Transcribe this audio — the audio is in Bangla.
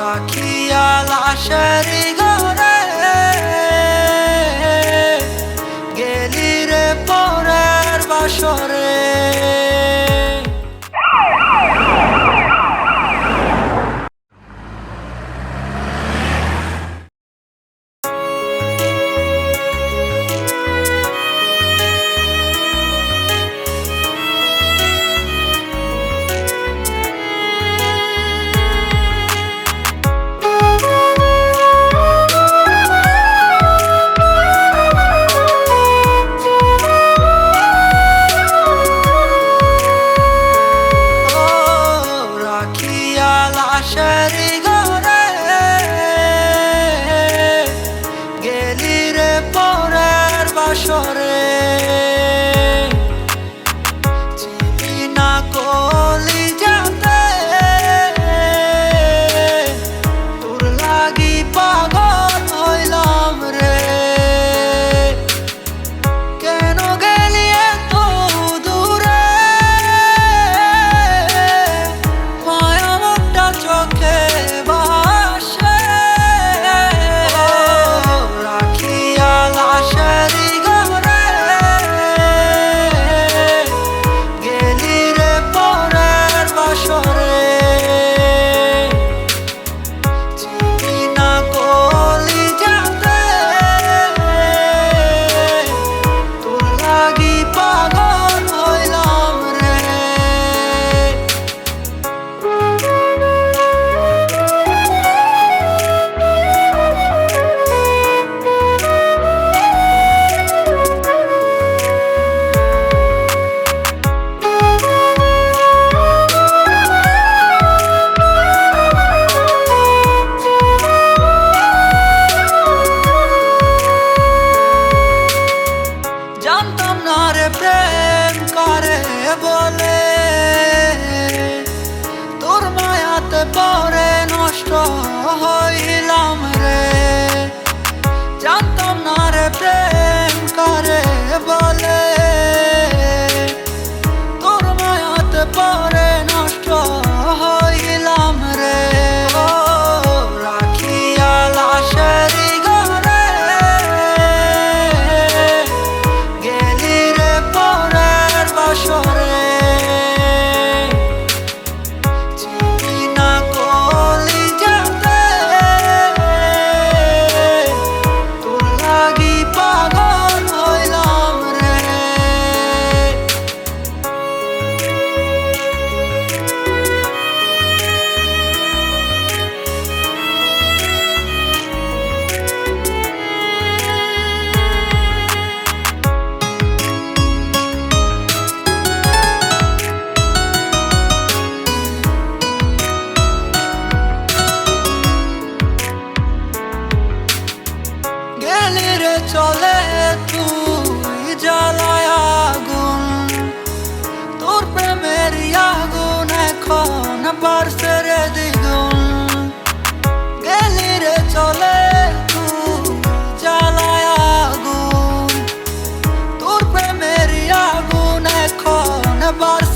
রাখিয়া লাশের ঘরে গেলি রে পরের বাসর। chorar. never it. about